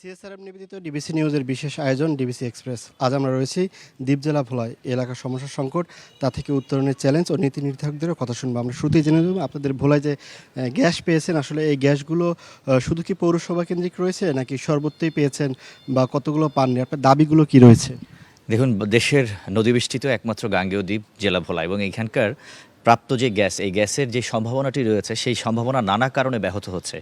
CSRM নিবেদিত DBC নিউজের বিশেষ আয়োজন ডিবিসি এক্সপ্রেস। আজ আমরা রয়েছি দ্বীপ জেলা ভোলায়, এলাকার সমস্যা সংকট, তা থেকে উত্তরণের চ্যালেঞ্জ ও নীতি নির্ধারকদেরও কথা শুনব। আমরা শুরুতেই জেনে নেব আপনাদের ভোলায় যে গ্যাস পেয়েছেন, আসলে এই গ্যাসগুলো শুধু কি পৌরসভা কেন্দ্রিক রয়েছে নাকি সর্বত্রই পেয়েছেন বা কতগুলো পাননি? আপনার দাবিগুলো কি রয়েছে? দেখুন, দেশের নদীবেষ্টিত একমাত্র গাঙ্গেয় দ্বীপ জেলা ভোলা এবং এখানকার প্রাপ্ত যে গ্যাস, এই গ্যাসের যে সম্ভাবনাটি রয়েছে, সেই সম্ভাবনা নানা কারণে ব্যাহত হচ্ছে।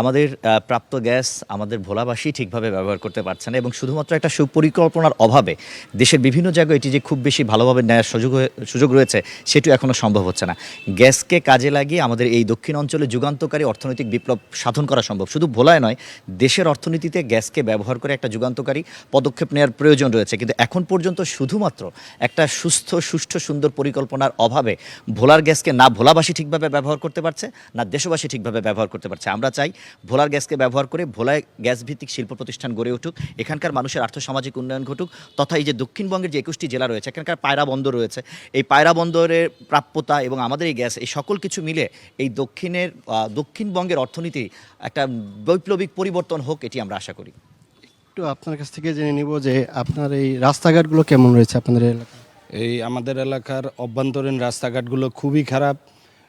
আমাদের প্রাপ্ত গ্যাস আমাদের ভোলাবাসী ঠিকভাবে ব্যবহার করতে পারছে না এবং শুধুমাত্র একটা সুপরিকল্পনার অভাবে দেশের বিভিন্ন জায়গায় এটি যে খুব বেশি ভালোভাবে নেওয়ার সুযোগ সুযোগ রয়েছে সেটিও এখনও সম্ভব হচ্ছে না। গ্যাসকে কাজে লাগিয়ে আমাদের এই দক্ষিণ অঞ্চলে যুগান্তকারী অর্থনৈতিক বিপ্লব সাধন করা সম্ভব। শুধু ভোলায় নয়, দেশের অর্থনীতিতে গ্যাসকে ব্যবহার করে একটা যুগান্তকারী পদক্ষেপ নেওয়ার প্রয়োজন রয়েছে। কিন্তু এখন পর্যন্ত শুধুমাত্র একটা সুস্থ, সুষ্ঠু, সুন্দর পরিকল্পনার অভাবে ভোলার গ্যাসকে না ভোলাবাসী ঠিকভাবে ব্যবহার করতে পারছে, না দেশবাসী ঠিকভাবে ব্যবহার করতে পারছে। আমরা চাই ভোলার গ্যাসকে ব্যবহার করে ভোলায় গ্যাস ভিত্তিক শিল্প প্রতিষ্ঠান গড়ে উঠুক, এখানকার মানুষের আর্থসামাজিক উন্নয়ন ঘটুক, তথা এই যে দক্ষিণবঙ্গের যে একুশটি জেলা রয়েছে, এখানকার পায়রা বন্দর রয়েছে, এই পায়রা বন্দরের প্রাপ্যতা এবং আমাদের এই গ্যাস, এই সকল কিছু মিলে এই দক্ষিণের দক্ষিণবঙ্গের অর্থনীতি একটা বৈপ্লবিক পরিবর্তন হোক, এটি আমরা আশা করি। একটু আপনার কাছ থেকে জেনে নিব যে আপনার এই রাস্তাঘাটগুলো কেমন রয়েছে আপনাদের এলাকায়? এই আমাদের এলাকার অভ্যন্তরীণ রাস্তাঘাটগুলো খুবই খারাপ।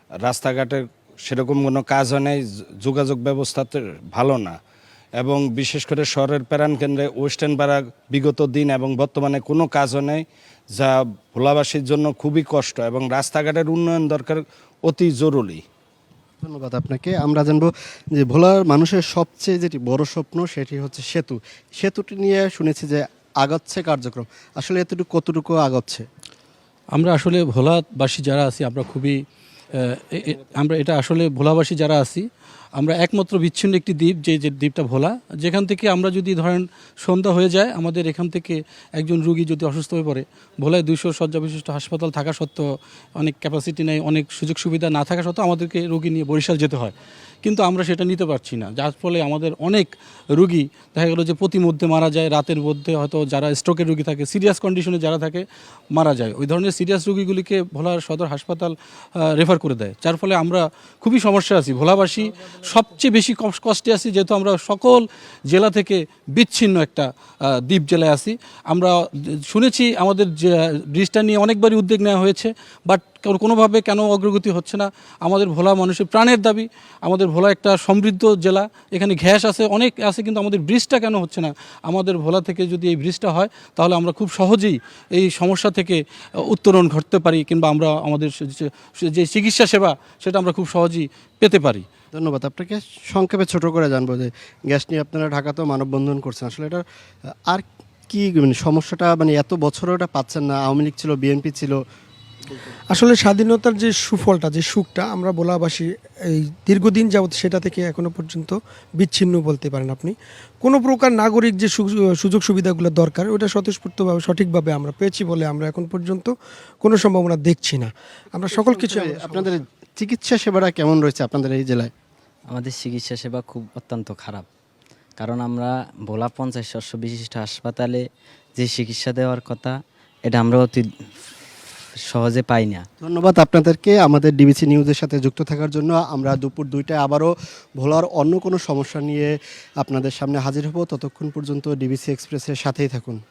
রাস্তাঘাটের সেরকম কোনো কাজ হয় নাই যোগাযোগ ব্যবস্থা তো ভালো না। এবং বিশেষ করে শহরের প্রাণ কেন্দ্রে ওয়েস্টার্ন পাড়া বিগত দিন এবং বর্তমানে কোনো কাজও নেই, যা ভোলাবাসীর জন্য খুবই কষ্ট এবং রাস্তাঘাটের উন্নয়ন দরকার অতি জরুরি। ধন্যবাদ আপনাকে। আমরা জানব যে ভোলার মানুষের সবচেয়ে যেটি বড় স্বপ্ন, সেটি হচ্ছে সেতু। সেতুটি নিয়ে শুনেছি যে আগাচ্ছে কার্যক্রম। আসলে এতটুকু কতটুকু আগাচ্ছে? আমরা আসলে ভোলাবাসী যারা আছি আমরা খুবই আমরা এটা আসলে ভোলাবাসী যারা আছি আমরা একমাত্র বিচ্ছিন্ন একটি দ্বীপ, যে যে দ্বীপটা ভোলা। যেখান থেকে আমরা যদি ধরেন সন্ধ্যা হয়ে যায়, আমাদের এখান থেকে একজন রুগী যদি অসুস্থ হয়ে পড়ে, ভোলায় দুইশো শয্যা বিশিষ্ট হাসপাতাল থাকা সত্ত্বেও অনেক ক্যাপাসিটি নেই, অনেক সুযোগ সুবিধা না থাকা সত্ত্বেও আমাদেরকে রুগী নিয়ে বরিশাল যেতে হয়। কিন্তু আমরা সেটা নিতে পারছি না। যার ফলে আমাদের অনেক রুগী, দেখা গেলো যে প্রতি মধ্যে মারা যায়, রাতের মধ্যে হয়তো যারা স্ট্রোকের রুগী থাকে সিরিয়াস কন্ডিশনে যারা থাকে, মারা যায়। ওই ধরনের সিরিয়াস রুগীগুলিকে ভোলার সদর হাসপাতাল রেফার করে দেয়। যার ফলে আমরা খুবই সমস্যা আছি। ভোলাবাসী সবচেয়ে বেশি কষ- কষ্টে আছি যেহেতু আমরা সকল জেলা থেকে বিচ্ছিন্ন একটা দ্বীপ জেলায় আছি। আমরা শুনেছি আমাদের ব্রিজটা নিয়ে অনেকবারই উদ্যোগ নেওয়া হয়েছে, বাট কোনোভাবে কেন অগ্রগতি হচ্ছে না। আমাদের ভোলা মানুষের প্রাণের দাবি, আমাদের ভোলা একটা সমৃদ্ধ জেলা, এখানে ঘ্যাস আছে, অনেক আছে, কিন্তু আমাদের ব্রিজটা কেন হচ্ছে না? আমাদের ভোলা থেকে যদি এই ব্রিজটা হয়, তাহলে আমরা খুব সহজেই এই সমস্যা থেকে উত্তরণ ঘটতে পারি, কিংবা আমরা আমাদের যে চিকিৎসা সেবা, সেটা আমরা খুব সহজেই পেতে পারি। ধন্যবাদ। আপনাকে সংক্ষেপে ছোট করে জানব যে গ্যাস নিয়ে আপনারা ঢাকাতেও মানববন্ধন করছেন। আসলে এটা আর কি মানে সমস্যাটা মানে এত বছরও এটা পাচ্ছেন না আওয়ামী লীগ ছিল বিএনপি ছিল। আসলে স্বাধীনতার যে সুফলটা যে সুখটা আমরা ভোলাবাসী এই দীর্ঘদিন যাবত সেটা থেকে এখনও পর্যন্ত বিচ্ছিন্ন বলতে পারেন আপনি। কোনো প্রকার নাগরিক যে সুযোগ সুবিধাগুলো দরকার ওটা স্বতঃস্ফূর্তভাবে সঠিকভাবে আমরা পেয়েছি বলে আমরা এখন পর্যন্ত কোনো সম্ভাবনা দেখছি না। আমরা সকল কিছু আপনাদের চিকিৎসা সেবাটা কেমন রয়েছে আপনাদের এই জেলায়? আমাদের চিকিৎসা সেবা খুব অত্যন্ত খারাপ। কারণ আমরা ভোলা পঞ্চাশ শস্য বিশিষ্ট হাসপাতালে যে চিকিৎসা দেওয়ার কথা এটা আমরা অতি সহজে পাই না। ধন্যবাদ আপনাদেরকে। আমাদের ডিবিসি নিউজের সাথে যুক্ত থাকার জন্য আমরা দুপুর দুইটায় আবারও ভোলার অন্য কোনো সমস্যা নিয়ে আপনাদের সামনে হাজির হব। ততক্ষণ পর্যন্ত ডিবিসি এক্সপ্রেসের সাথেই থাকুন।